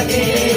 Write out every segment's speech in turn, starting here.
again.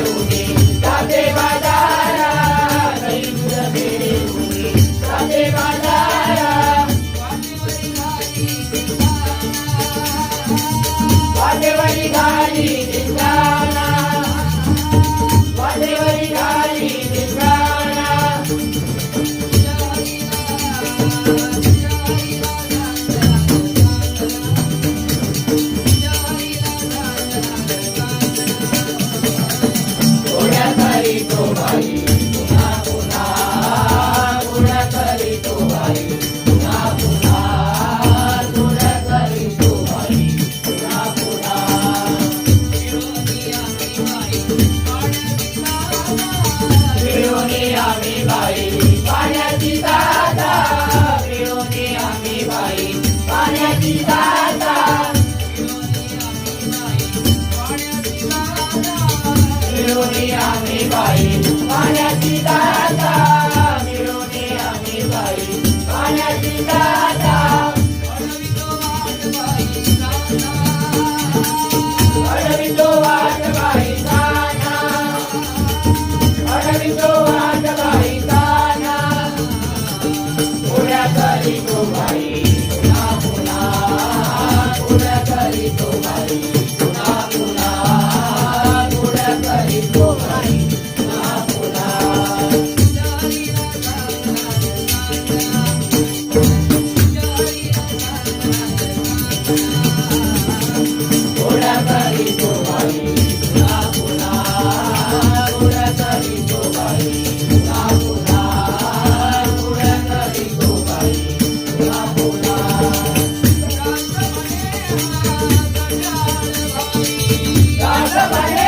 आम्ही बाई. पाण्याची तारा Bye-bye.